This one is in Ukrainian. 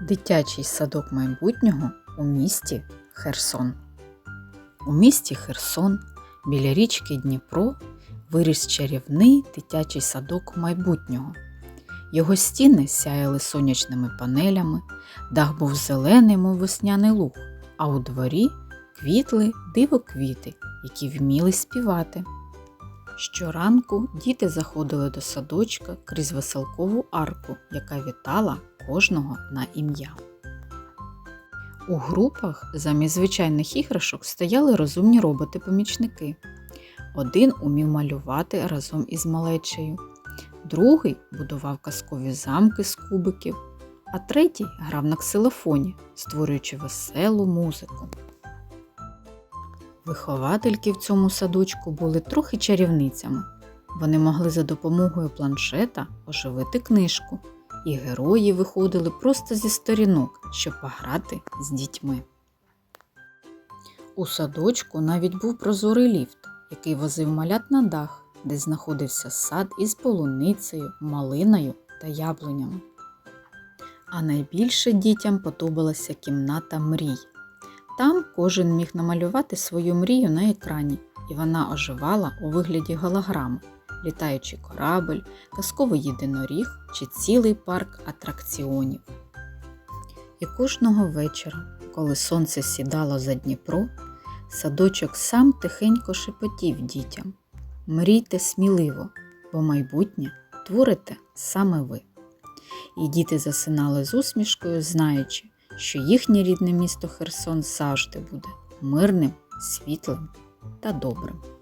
Дитячий садок майбутнього у місті Херсон. У місті Херсон біля річки Дніпро виріс чарівний дитячий садок майбутнього. Його стіни сяяли сонячними панелями, дах був зелений, мов весняний луг, а у дворі квітли дивоквіти, які вміли співати. Щоранку діти заходили до садочка крізь веселкову арку, яка вітала кожного на ім'я. У групах замість звичайних іграшок стояли розумні роботи-помічники. Один умів малювати разом із малечею, другий будував казкові замки з кубиків, а третій грав на ксилофоні, створюючи веселу музику. Виховательки в цьому садочку були трохи чарівницями. Вони могли за допомогою планшета оживити книжку, і герої виходили просто зі сторінок, щоб пограти з дітьми. У садочку навіть був прозорий ліфт, який возив малят на дах, де знаходився сад із полуницею, малиною та яблунями. А найбільше дітям подобалася кімната мрій. Там кожен міг намалювати свою мрію на екрані, і вона оживала у вигляді голограми, літаючий корабель, казковий єдиноріг чи цілий парк атракціонів. І кожного вечора, коли сонце сідало за Дніпро, садочок сам тихенько шепотів дітям: Мрійте сміливо, бо майбутнє творите саме ви. І діти засинали з усмішкою, знаючи, що їхнє рідне місто Херсон завжди буде мирним, світлим та добрим.